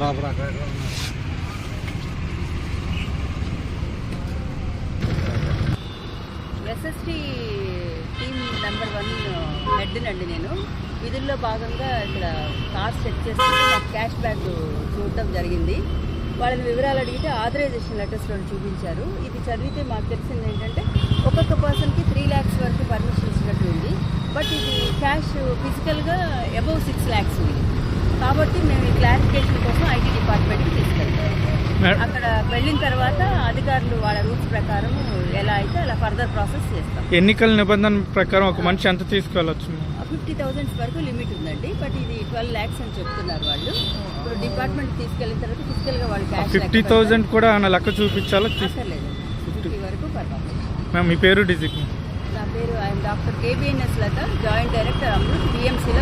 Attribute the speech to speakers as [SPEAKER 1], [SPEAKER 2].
[SPEAKER 1] రాబరా
[SPEAKER 2] SST team number one హెడ్నండి నేను విధుల్లో భాగంగా ఇక్కడ కార్స్ చెక్ చేస్తుంటే మాకు క్యాష్ బ్యాక్ చూడటం జరిగింది. వాళ్ళని వివరాలు అడిగితే ఆథరైజేషన్ లెటర్స్ వాళ్ళు చూపించారు. ఇది చదివితే మాకు తెలిసింది ఏంటంటే ఒక్కొక్క పర్సన్కి త్రీ ల్యాక్స్ వరకు పర్మిషన్ ఇచ్చినట్టు ఉంది. బట్ ఇది క్యాష్ ఫిజికల్గా అబౌవ్ సిక్స్ ల్యాక్స్ ఉంది. కాబట్టి మేము ఈ క్లారిఫికేషన్ కోసం ఐటీ డిపార్ట్మెంట్కి తీసుకెళ్తాం. అక్కడ వెళ్ళిన తర్వాత అధికారులు వాళ్ళ రూల్స్ ప్రకారం ఎలా అయితే అలా ఫర్దర్ ప్రాసెస్ చేస్తాం.
[SPEAKER 3] ఎన్నికల నిబంధన ప్రకారం ఒక మనిషి ఎంత తీసుకెళ్ళచ్చు?
[SPEAKER 2] ఫిఫ్టీ థౌసండ్స్ వరకు లిమిట్ ఉందండి. బట్ ఇది ట్వెల్వ్ ల్యాక్స్ అని చెప్తున్నారు వాళ్ళు. ఇప్పుడు డిపార్ట్మెంట్ తీసుకెళ్ళిన తర్వాత ఫిజికల్గా వాళ్ళు క్యాష్
[SPEAKER 3] ఫిఫ్టీ థౌజండ్ కూడా ఆయన లెక్క చూపించాలా?
[SPEAKER 2] అక్కర్లేదు ఫిఫ్టీ వరకు పర్వాలేదు.
[SPEAKER 3] మ్యామ్ మీ పేరు డిజిగ్ని
[SPEAKER 2] నా పేరు ఆయన doctor KBNS Latha joint director Amrut బిఎంసీలో